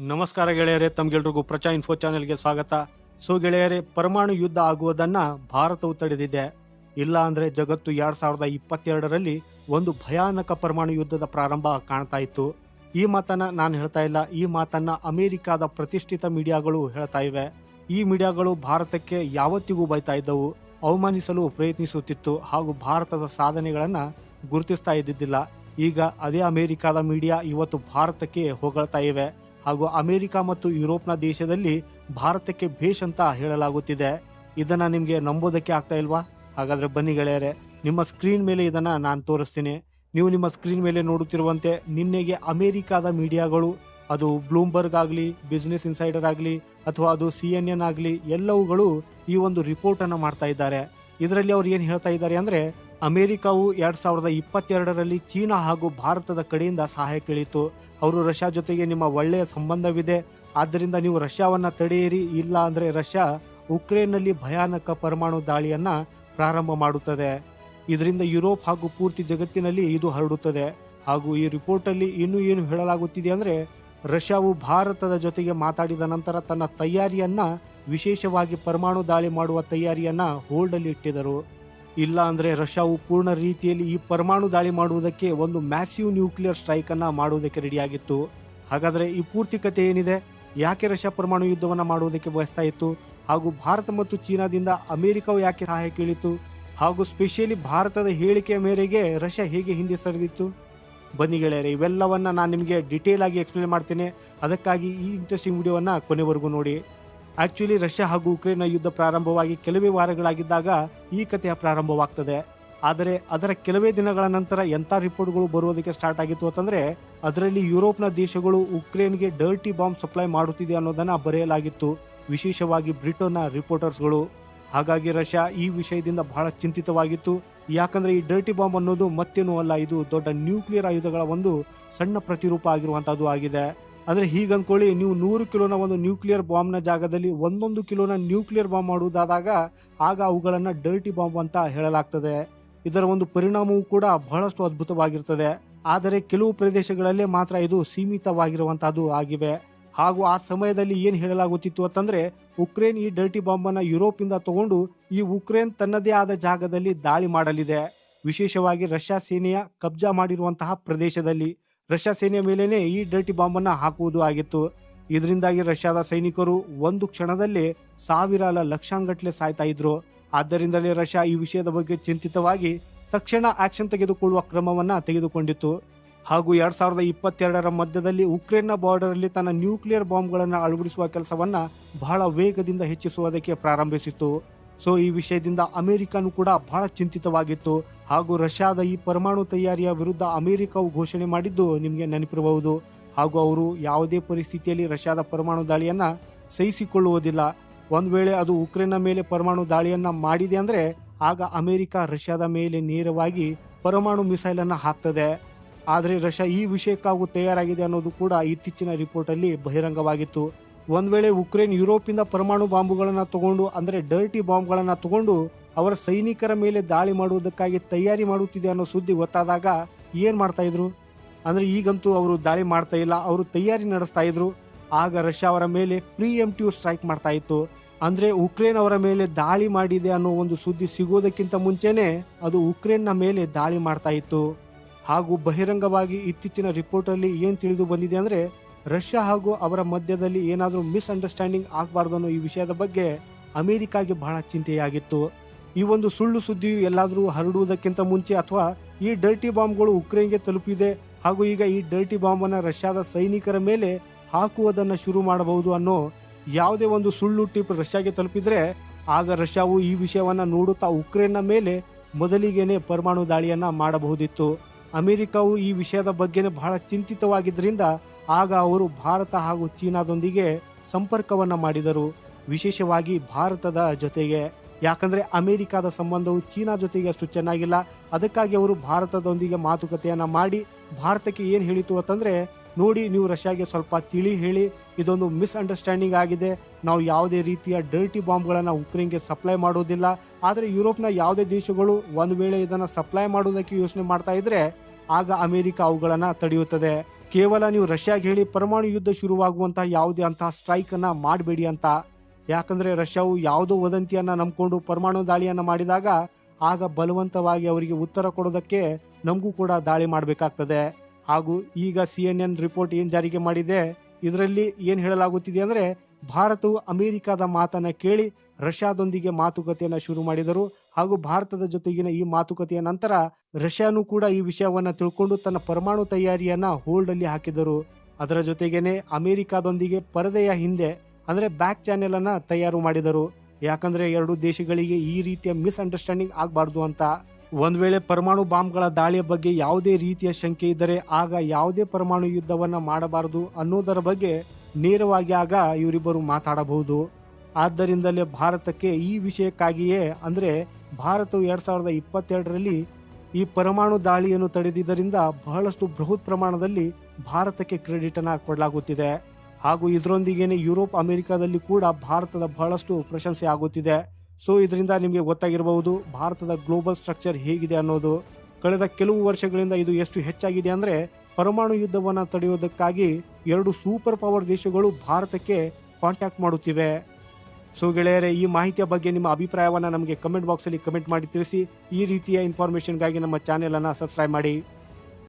ನಮಸ್ಕಾರ ಗೆಳೆಯರೇ, ತಮ್ಗೆಲ್ರಿಗೂ ಪ್ರಚಾ ಇನ್ಫೋ ಚಾನೆಲ್ಗೆ ಸ್ವಾಗತ. ಸೊ ಗೆಳೆಯರೇ, ಪರಮಾಣು ಯುದ್ಧ ಆಗುವುದನ್ನು ಭಾರತವು ತಡೆದಿದೆ. ಇಲ್ಲ ಅಂದ್ರೆ ಜಗತ್ತು ಎರಡು ಸಾವಿರದ ಇಪ್ಪತ್ತೆರಡರಲ್ಲಿ ಒಂದು ಭಯಾನಕ ಪರಮಾಣು ಯುದ್ಧದ ಪ್ರಾರಂಭ ಕಾಣ್ತಾ ಇತ್ತು. ಈ ಮಾತನ್ನ ನಾನು ಹೇಳ್ತಾ ಇಲ್ಲ. ಈ ಮಾತನ್ನ ಅಮೆರಿಕಾದ ಪ್ರತಿಷ್ಠಿತ ಮೀಡಿಯಾಗಳು ಹೇಳ್ತಾ ಇವೆ. ಈ ಮೀಡಿಯಾಗಳು ಭಾರತಕ್ಕೆ ಯಾವತ್ತಿಗೂ ಬೈತಾ ಇದ್ದವು, ಅವಮಾನಿಸಲು ಪ್ರಯತ್ನಿಸುತ್ತಿತ್ತು ಹಾಗೂ ಭಾರತದ ಸಾಧನೆಗಳನ್ನ ಗುರುತಿಸ್ತಾ ಇದ್ದಿದ್ದಿಲ್ಲ. ಈಗ ಅದೇ ಅಮೆರಿಕಾದ ಮೀಡಿಯಾ ಇವತ್ತು ಭಾರತಕ್ಕೆ ಹೊಗಳ್ತಾ ಇವೆ. ಹಾಗೂ ಅಮೆರಿಕ ಮತ್ತು ಯುರೋಪ್ನ ದೇಶದಲ್ಲಿ ಭಾರತಕ್ಕೆ ಭೇಷ್ ಅಂತ ಹೇಳಲಾಗುತ್ತಿದೆ. ಇದನ್ನ ನಿಮಗೆ ನಂಬೋದಕ್ಕೆ ಆಗ್ತಾ ಇಲ್ವಾ? ಹಾಗಾದ್ರೆ ಬನ್ನಿ ಗೆಳೆಯರೆ, ನಿಮ್ಮ ಸ್ಕ್ರೀನ್ ಮೇಲೆ ಇದನ್ನ ನಾನು ತೋರಿಸ್ತೀನಿ. ನೀವು ನಿಮ್ಮ ಸ್ಕ್ರೀನ್ ಮೇಲೆ ನೋಡುತ್ತಿರುವಂತೆ ನಿನ್ನೆಗೆ ಅಮೆರಿಕಾದ ಮೀಡಿಯಾಗಳು, ಅದು ಬ್ಲೂಮ್ಬರ್ಗ್ ಆಗಲಿ, ಬಿಸ್ನೆಸ್ ಇನ್ಸೈಡರ್ ಆಗಲಿ, ಅಥವಾ ಅದು ಸಿ ಎನ್ ಎನ್ ಆಗಲಿ, ಎಲ್ಲವುಗಳು ಈ ಒಂದು ರಿಪೋರ್ಟನ್ನು ಮಾಡ್ತಾ ಇದ್ದಾರೆ. ಇದರಲ್ಲಿ ಅವ್ರು ಏನು ಹೇಳ್ತಾ ಇದ್ದಾರೆ ಅಂದ್ರೆ ಅಮೆರಿಕವು ಎರಡು ಸಾವಿರದ ಇಪ್ಪತ್ತೆರಡರಲ್ಲಿ ಚೀನಾ ಹಾಗೂ ಭಾರತದ ಕಡೆಯಿಂದ ಸಹಾಯ ಕೇಳಿತು ಅವರು ರಷ್ಯಾ ಜೊತೆಗೆ ನಿಮ್ಮ ಒಳ್ಳೆಯ ಸಂಬಂಧವಿದೆ. ಆದ್ದರಿಂದ ನೀವು ರಷ್ಯಾವನ್ನು ತಡೆಯಿರಿ, ಇಲ್ಲ ಅಂದರೆ ರಷ್ಯಾ ಉಕ್ರೇನ್ನಲ್ಲಿ ಭಯಾನಕ ಪರಮಾಣು ದಾಳಿಯನ್ನು ಪ್ರಾರಂಭ ಮಾಡುತ್ತದೆ. ಇದರಿಂದ ಯುರೋಪ್ ಹಾಗೂ ಪೂರ್ತಿ ಜಗತ್ತಿನಲ್ಲಿ ಇದು ಹರಡುತ್ತದೆ. ಹಾಗೂ ಈ ರಿಪೋರ್ಟಲ್ಲಿ ಇನ್ನೂ ಏನು ಹೇಳಲಾಗುತ್ತಿದೆ ಅಂದರೆ, ರಷ್ಯಾವು ಭಾರತದ ಜೊತೆಗೆ ಮಾತಾಡಿದ ನಂತರ ತನ್ನ ತಯಾರಿಯನ್ನು ವಿಶೇಷವಾಗಿ ಪರಮಾಣು ದಾಳಿ ಮಾಡುವ ತಯಾರಿಯನ್ನು ಹೋಲ್ಡಲ್ಲಿ ಇಟ್ಟಿದರು ಇಲ್ಲ ಅಂದ್ರೆ ರಷ್ಯಾವು ಪೂರ್ಣ ರೀತಿಯಲ್ಲಿ ಈ ಪರಮಾಣು ದಾಳಿ ಮಾಡುವುದಕ್ಕೆ ಒಂದು ಮ್ಯಾಸಿವ್ ನ್ಯೂಕ್ಲಿಯರ್ ಸ್ಟ್ರೈಕ್ ಅನ್ನ ಮಾಡುವುದಕ್ಕೆ ರೆಡಿಯಾಗಿತ್ತು ಹಾಗಾದ್ರೆ ಈ ಪೂರ್ತಿ ಕಥೆ ಏನಿದೆ? ಯಾಕೆ ರಷ್ಯಾ ಪರಮಾಣು ಯುದ್ಧವನ್ನ ಮಾಡುವುದಕ್ಕೆ ಬಯಸ್ತಾ ಇತ್ತು? ಹಾಗೂ ಭಾರತ ಮತ್ತು ಚೀನಾದಿಂದ ಅಮೆರಿಕವು ಯಾಕೆ ಸಹಾಯ ಕೇಳಿತು ಹಾಗೂ ಸ್ಪೆಷಲಿ ಭಾರತದ ಹೇಳಿಕೆಯ ಮೇರೆಗೆ ರಷ್ಯಾ ಹೇಗೆ ಹಿಂದೆ ಸರಿದಿತ್ತು? ಬನ್ನಿ ಗೆಳೆಯರೆ, ಇವೆಲ್ಲವನ್ನ ನಾನು ನಿಮಗೆ ಡಿಟೇಲ್ ಆಗಿ ಎಕ್ಸ್ಪ್ಲೇನ್ ಮಾಡ್ತೇನೆ. ಅದಕ್ಕಾಗಿ ಈ ಇಂಟ್ರೆಸ್ಟಿಂಗ್ ವಿಡಿಯೋವನ್ನ ಕೊನೆವರೆಗೂ ನೋಡಿ. ಆಕ್ಚುಲಿ ರಷ್ಯಾ ಹಾಗೂ ಉಕ್ರೇನ್ನ ಯುದ್ಧ ಪ್ರಾರಂಭವಾಗಿ ಕೆಲವೇ ವಾರಗಳಾಗಿದ್ದಾಗ ಈ ಕಥೆಯ ಪ್ರಾರಂಭವಾಗ್ತದೆ. ಆದರೆ ಅದರ ಕೆಲವೇ ದಿನಗಳ ನಂತರ ಎಂಥ ರಿಪೋರ್ಟ್ಗಳು ಬರುವುದಕ್ಕೆ ಸ್ಟಾರ್ಟ್ ಆಗಿತ್ತು ಅಂತಂದರೆ, ಅದರಲ್ಲಿ ಯುರೋಪ್ನ ದೇಶಗಳು ಉಕ್ರೇನ್ಗೆ ಡರ್ಟಿ ಬಾಂಬ್ ಸಪ್ಲೈ ಮಾಡುತ್ತಿದೆ ಅನ್ನೋದನ್ನು ಬರೆಯಲಾಗಿತ್ತು, ವಿಶೇಷವಾಗಿ ಬ್ರಿಟನ್ನ ರಿಪೋರ್ಟರ್ಸ್ಗಳು ಹಾಗಾಗಿ ರಷ್ಯಾ ಈ ವಿಷಯದಿಂದ ಬಹಳ ಚಿಂತಿತವಾಗಿತ್ತು. ಯಾಕಂದರೆ ಈ ಡರ್ಟಿ ಬಾಂಬ್ ಅನ್ನೋದು ಮತ್ತೇನೂ ಅಲ್ಲ ಇದು ದೊಡ್ಡ ನ್ಯೂಕ್ಲಿಯರ್ ಆಯುಧಗಳ ಒಂದು ಸಣ್ಣ ಪ್ರತಿರೂಪ ಆಗಿರುವಂಥದ್ದು ಆಗಿದೆ. ಅಂದ್ರೆ ಹೀಗೆ ಅಂದ್ಕೊಳ್ಳಿ ನೀವು ನೂರು ಕಿಲೋನ ಒಂದು ನ್ಯೂಕ್ಲಿಯರ್ ಬಾಂಬ್ನ ಜಾಗದಲ್ಲಿ ಒಂದೊಂದು ಕಿಲೋನ ನ್ಯೂಕ್ಲಿಯರ್ ಬಾಂಬ್ ಮಾಡುವುದಾದಾಗ ಆಗ ಅವುಗಳನ್ನು ಡರ್ಟಿ ಬಾಂಬ್ ಅಂತ ಹೇಳಲಾಗ್ತದೆ. ಇದರ ಒಂದು ಪರಿಣಾಮವೂ ಕೂಡ ಬಹಳಷ್ಟು ಅದ್ಭುತವಾಗಿರ್ತದೆ. ಆದರೆ ಕೆಲವು ಪ್ರದೇಶಗಳಲ್ಲೇ ಮಾತ್ರ ಇದು ಸೀಮಿತವಾಗಿರುವಂತಹದ್ದು ಆಗಿವೆ. ಹಾಗೂ ಆ ಸಮಯದಲ್ಲಿ ಏನು ಹೇಳಲಾಗುತ್ತಿತ್ತು ಅಂತಂದ್ರೆ, ಉಕ್ರೇನ್ ಈ ಡರ್ಟಿ ಬಾಂಬ್ ಯುರೋಪಿಂದ ತಗೊಂಡು ಈ ಉಕ್ರೇನ್ ತನ್ನದೇ ಆದ ಜಾಗದಲ್ಲಿ ದಾಳಿ ಮಾಡಲಿದೆ. ವಿಶೇಷವಾಗಿ ರಷ್ಯಾ ಸೇನೆಯ ಕಬ್ಜಾ ಮಾಡಿರುವಂತಹ ಪ್ರದೇಶದಲ್ಲಿ. ರಷ್ಯಾ ಸೇನೆಯ ಮೇಲೇನೆ ಈ ಡರ್ಟಿ ಬಾಂಬನ್ನು ಹಾಕುವುದು ಆಗಿತ್ತು. ಇದರಿಂದಾಗಿ ರಷ್ಯಾದ ಸೈನಿಕರು ಒಂದು ಕ್ಷಣದಲ್ಲಿ ಸಾವಿರ ಲಕ್ಷಾಂಗಟ್ಲೆ ಸಾಯ್ತಾ ಇದ್ರು. ಆದ್ದರಿಂದಲೇ ರಷ್ಯಾ ಈ ವಿಷಯದ ಬಗ್ಗೆ ಚಿಂತಿತವಾಗಿ ತಕ್ಷಣ ಆಕ್ಷನ್ ತೆಗೆದುಕೊಳ್ಳುವ ಕ್ರಮವನ್ನ ತೆಗೆದುಕೊಂಡಿತ್ತು. ಹಾಗೂ ಎರಡ್ ಸಾವಿರದ ಇಪ್ಪತ್ತೆರಡರ ಮಧ್ಯದಲ್ಲಿ ಉಕ್ರೇನ್ನ ಬಾರ್ಡರ್ ಅಲ್ಲಿ ತನ್ನ ನ್ಯೂಕ್ಲಿಯರ್ ಬಾಂಬ್ಗಳನ್ನು ಅಳವಡಿಸುವ ಕೆಲಸವನ್ನ ಬಹಳ ವೇಗದಿಂದ ಹೆಚ್ಚಿಸುವುದಕ್ಕೆ ಪ್ರಾರಂಭಿಸಿತು ಸೊ ಈ ವಿಷಯದಿಂದ ಅಮೆರಿಕನೂ ಕೂಡ ಬಹಳ ಚಿಂತಿತವಾಗಿತ್ತು. ಹಾಗೂ ರಷ್ಯಾದ ಈ ಪರಮಾಣು ತಯಾರಿಯ ವಿರುದ್ಧ ಅಮೆರಿಕವು ಘೋಷಣೆ ಮಾಡಿದ್ದು ನಿಮಗೆ ನೆನಪಿರಬಹುದು. ಹಾಗೂ ಅವರು ಯಾವುದೇ ಪರಿಸ್ಥಿತಿಯಲ್ಲಿ ರಷ್ಯಾದ ಪರಮಾಣು ದಾಳಿಯನ್ನು ಸಹಿಸಿಕೊಳ್ಳುವುದಿಲ್ಲ. ಒಂದು ವೇಳೆ ಅದು ಉಕ್ರೇನ್ನ ಮೇಲೆ ಪರಮಾಣು ದಾಳಿಯನ್ನು ಮಾಡಿದೆ ಅಂದರೆ ಆಗ ಅಮೆರಿಕ ರಷ್ಯಾದ ಮೇಲೆ ನೇರವಾಗಿ ಪರಮಾಣು ಮಿಸೈಲನ್ನು ಹಾಕ್ತದೆ. ಆದರೆ ರಷ್ಯಾ ಈ ವಿಷಯಕ್ಕಾಗೂ ತಯಾರಾಗಿದೆ ಅನ್ನೋದು ಕೂಡ ಇತ್ತೀಚಿನ ರಿಪೋರ್ಟಲ್ಲಿ ಬಹಿರಂಗವಾಗಿತ್ತು. ಒಂದ್ ವೇಳೆ ಉಕ್ರೇನ್ ಯುರೋಪಿಂದ ಪರಮಾಣು ಬಾಂಬುಗಳನ್ನು ತಗೊಂಡು, ಅಂದರೆ ಡರ್ಟಿ ಬಾಂಬ್ಗಳನ್ನು ತಗೊಂಡು ಅವರ ಸೈನಿಕರ ಮೇಲೆ ದಾಳಿ ಮಾಡುವುದಕ್ಕಾಗಿ ತಯಾರಿ ಮಾಡುತ್ತಿದೆ ಅನ್ನೋ ಸುದ್ದಿ ಗೊತ್ತಾದಾಗ ಏನು ಮಾಡ್ತಾ ಇದ್ರು? ಅಂದರೆ ಈಗಂತೂ ಅವರು ದಾಳಿ ಮಾಡ್ತಾ ಇಲ್ಲ, ಅವರು ತಯಾರಿ ನಡೆಸ್ತಾ ಇದ್ರು. ಆಗ ರಷ್ಯಾ ಅವರ ಮೇಲೆ ಪ್ರಿಎಂಟಿವ್ ಸ್ಟ್ರೈಕ್ ಮಾಡ್ತಾ ಇತ್ತು. ಅಂದರೆ ಉಕ್ರೇನ್ ಅವರ ಮೇಲೆ ದಾಳಿ ಮಾಡಿದೆ ಅನ್ನೋ ಒಂದು ಸುದ್ದಿ ಸಿಗೋದಕ್ಕಿಂತ ಮುಂಚೆನೆ ಅದು ಉಕ್ರೇನ್ನ ಮೇಲೆ ದಾಳಿ ಮಾಡ್ತಾ ಇತ್ತು. ಹಾಗೂ ಬಹಿರಂಗವಾಗಿ ಇತ್ತೀಚಿನ ರಿಪೋರ್ಟಲ್ಲಿ ಏನ್ ತಿಳಿದು ಬಂದಿದೆ ಅಂದ್ರೆ ರಷ್ಯಾ ಹಾಗೂ ಅವರ ಮಧ್ಯದಲ್ಲಿ ಏನಾದರೂ ಮಿಸ್ಅಂಡರ್ಸ್ಟ್ಯಾಂಡಿಂಗ್ ಆಗಬಾರ್ದು ಅನ್ನೋ ಈ ವಿಷಯದ ಬಗ್ಗೆ ಅಮೆರಿಕಾಗೆ ಬಹಳ ಚಿಂತೆಯಾಗಿತ್ತು. ಈ ಒಂದು ಸುಳ್ಳು ಸುದ್ದಿಯು ಎಲ್ಲಾದರೂ ಹರಡುವುದಕ್ಕಿಂತ ಮುಂಚೆ ಅಥವಾ ಈ ಡರ್ಟಿ ಬಾಂಬ್ಗಳು ಉಕ್ರೇನ್ಗೆ ತಲುಪಿದೆ ಹಾಗೂ ಈಗ ಈ ಡರ್ಟಿ ಬಾಂಬ್ ಅನ್ನ ರಷ್ಯಾದ ಸೈನಿಕರ ಮೇಲೆ ಹಾಕುವುದನ್ನು ಶುರು ಮಾಡಬಹುದು ಅನ್ನೋ ಯಾವುದೇ ಒಂದು ಸುಳ್ಳು ಟಿಪ್ ರಷ್ಯಾಗೆ ತಲುಪಿದರೆ ಆಗ ರಷ್ಯಾವು ಈ ವಿಷಯವನ್ನು ನೋಡುತ್ತಾ ಉಕ್ರೇನ್ನ ಮೇಲೆ ಮೊದಲಿಗೆನೆ ಪರಮಾಣು ದಾಳಿಯನ್ನು ಮಾಡಬಹುದಿತ್ತು. ಅಮೆರಿಕಾವು ಈ ವಿಷಯದ ಬಗ್ಗೆನೇ ಬಹಳ ಚಿಂತಿತವಾಗಿದ್ದರಿಂದ ಆಗ ಅವರು ಭಾರತ ಹಾಗೂ ಚೀನಾದೊಂದಿಗೆ ಸಂಪರ್ಕವನ್ನ ಮಾಡಿದರು. ವಿಶೇಷವಾಗಿ ಭಾರತದ ಜೊತೆಗೆ. ಯಾಕಂದ್ರೆ ಅಮೆರಿಕದ ಸಂಬಂಧವು ಚೀನಾ ಜೊತೆಗೆ ಅಷ್ಟು ಚೆನ್ನಾಗಿಲ್ಲ. ಅದಕ್ಕಾಗಿ ಅವರು ಭಾರತದೊಂದಿಗೆ ಮಾತುಕತೆಯನ್ನ ಮಾಡಿ ಭಾರತಕ್ಕೆ ಏನು ಹೇಳಿತು ಅಂತಂದ್ರೆ, ನೋಡಿ ನೀವು ರಷ್ಯಾಗೆ ಸ್ವಲ್ಪ ತಿಳಿ ಹೇಳಿ, ಇದೊಂದು ಮಿಸ್ಅಂಡರ್ಸ್ಟ್ಯಾಂಡಿಂಗ್ ಆಗಿದೆ. ನಾವು ಯಾವುದೇ ರೀತಿಯ ಡರ್ಟಿ ಬಾಂಬ್ಗಳನ್ನು ಉಕ್ರೇನ್ಗೆ ಸಪ್ಲೈ ಮಾಡೋದಿಲ್ಲ. ಆದರೆ ಯುರೋಪ್ನ ಯಾವುದೇ ದೇಶಗಳು ಒಂದು ವೇಳೆ ಇದನ್ನು ಸಪ್ಲೈ ಮಾಡೋದಕ್ಕೆ ಯೋಚನೆ ಮಾಡ್ತಾ ಇದ್ರೆ, ಆಗ ಅಮೆರಿಕ ಅವುಗಳನ್ನು ತಡೆಯುತ್ತದೆ. ಕೇವಲ ನೀವು ರಷ್ಯಾಗೆ ಹೇಳಿ ಪರಮಾಣು ಯುದ್ಧ ಶುರುವಾಗುವಂತಹ ಯಾವುದೇ ಅಂತಹ ಸ್ಟ್ರೈಕ್ ಅನ್ನ ಮಾಡಬೇಡಿ ಅಂತ. ಯಾಕಂದ್ರೆ ರಷ್ಯಾವು ಯಾವುದೋ ವದಂತಿಯನ್ನು ನಂಬಿಕೊಂಡು ಪರಮಾಣು ದಾಳಿಯನ್ನ ಮಾಡಿದಾಗ ಆಗ ಬಲವಂತವಾಗಿ ಅವರಿಗೆ ಉತ್ತರ ಕೊಡೋದಕ್ಕೆ ನಮಗೂ ಕೂಡ ದಾಳಿ ಮಾಡಬೇಕಾಗ್ತದೆ. ಹಾಗೂ ಈಗ ಸಿ ಎನ್ ಎನ್ ರಿಪೋರ್ಟ್ ಏನು ಜಾರಿಗೆ ಮಾಡಿದೆ, ಇದರಲ್ಲಿ ಏನು ಹೇಳಲಾಗುತ್ತಿದೆ ಅಂದರೆ ಭಾರತವು ಅಮೆರಿಕದ ಮಾತನ್ನು ಕೇಳಿ ರಷ್ಯಾದೊಂದಿಗೆ ಮಾತುಕತೆಯನ್ನು ಶುರು ಮಾಡಿದರು ಹಾಗೂ ಭಾರತದ ಜೊತೆಗಿನ ಈ ಮಾತುಕತೆಯ ನಂತರ ರಷ್ಯಾನು ಕೂಡ ಈ ವಿಷಯವನ್ನು ತಿಳ್ಕೊಂಡು ತನ್ನ ಪರಮಾಣು ತಯಾರಿಯನ್ನ ಹೋಲ್ಡ್ ಅಲ್ಲಿ ಹಾಕಿದರು. ಅದರ ಜೊತೆಗೇನೆ ಅಮೆರಿಕಾದೊಂದಿಗೆ ಪರದೆಯ ಹಿಂದೆ, ಅಂದ್ರೆ ಬ್ಯಾಕ್ ಚಾನೆಲ್ ಅನ್ನ ತಯಾರು ಮಾಡಿದರು. ಯಾಕಂದ್ರೆ ಎರಡು ದೇಶಗಳಿಗೆ ಈ ರೀತಿಯ ಮಿಸ್ಅಂಡರ್ಸ್ಟ್ಯಾಂಡಿಂಗ್ ಆಗಬಾರ್ದು ಅಂತ. ಒಂದು ವೇಳೆ ಪರಮಾಣು ಬಾಂಬ್ಗಳ ದಾಳಿಯ ಬಗ್ಗೆ ಯಾವುದೇ ರೀತಿಯ ಶಂಕೆ ಇದ್ದರೆ ಆಗ ಯಾವುದೇ ಪರಮಾಣು ಯುದ್ಧವನ್ನ ಮಾಡಬಾರದು ಅನ್ನೋದರ ಬಗ್ಗೆ ನೇರವಾಗಿ ಆಗ ಇವರಿಬ್ಬರು ಮಾತಾಡಬಹುದು. ಆದ್ದರಿಂದಲೇ ಭಾರತಕ್ಕೆ ಈ ವಿಷಯಕ್ಕಾಗಿಯೇ, ಅಂದರೆ ಭಾರತವು ಎರಡು ಸಾವಿರದ ಇಪ್ಪತ್ತೆರಡರಲ್ಲಿ ಈ ಪರಮಾಣು ದಾಳಿಯನ್ನು ತಡೆದಿದ್ದರಿಂದ ಬಹಳಷ್ಟು ಬೃಹತ್ ಪ್ರಮಾಣದಲ್ಲಿ ಭಾರತಕ್ಕೆ ಕ್ರೆಡಿಟ್ ಅನ್ನ ಕೊಡಲಾಗುತ್ತಿದೆ. ಹಾಗೂ ಇದರೊಂದಿಗೇನೆ ಯುರೋಪ್, ಅಮೆರಿಕಾದಲ್ಲಿ ಕೂಡ ಭಾರತದ ಬಹಳಷ್ಟು ಪ್ರಶಂಸೆ ಆಗುತ್ತಿದೆ. ಸೊ, ಇದರಿಂದ ನಿಮಗೆ ಗೊತ್ತಾಗಿರಬಹುದು ಭಾರತದ ಗ್ಲೋಬಲ್ ಸ್ಟ್ರಕ್ಚರ್ ಹೇಗಿದೆ ಅನ್ನೋದು. ಕಳೆದ ಕೆಲವು ವರ್ಷಗಳಿಂದ ಇದು ಎಷ್ಟು ಹೆಚ್ಚಾಗಿದೆ ಅಂದ್ರೆ ಪರಮಾಣು ಯುದ್ಧವನ್ನು ತಡೆಯುವುದಕ್ಕಾಗಿ ಎರಡು ಸೂಪರ್ ಪವರ್ ದೇಶಗಳು ಭಾರತಕ್ಕೆ ಕಾಂಟ್ಯಾಕ್ಟ್ ಮಾಡುತ್ತಿವೆ. ಸೊ ಗೆಳೆಯರೇ, ಈ ಮಾಹಿತಿಯ ಬಗ್ಗೆ ನಿಮ್ಮ ಅಭಿಪ್ರಾಯವನ್ನು ನಮಗೆ ಕಮೆಂಟ್ ಬಾಕ್ಸಲ್ಲಿ ಕಮೆಂಟ್ ಮಾಡಿ ತಿಳಿಸಿ. ಈ ರೀತಿಯ ಇನ್ಫಾರ್ಮೇಷನ್ಗಾಗಿ ನಮ್ಮ ಚಾನೆಲನ್ನು ಸಬ್ಸ್ಕ್ರೈಬ್ ಮಾಡಿ.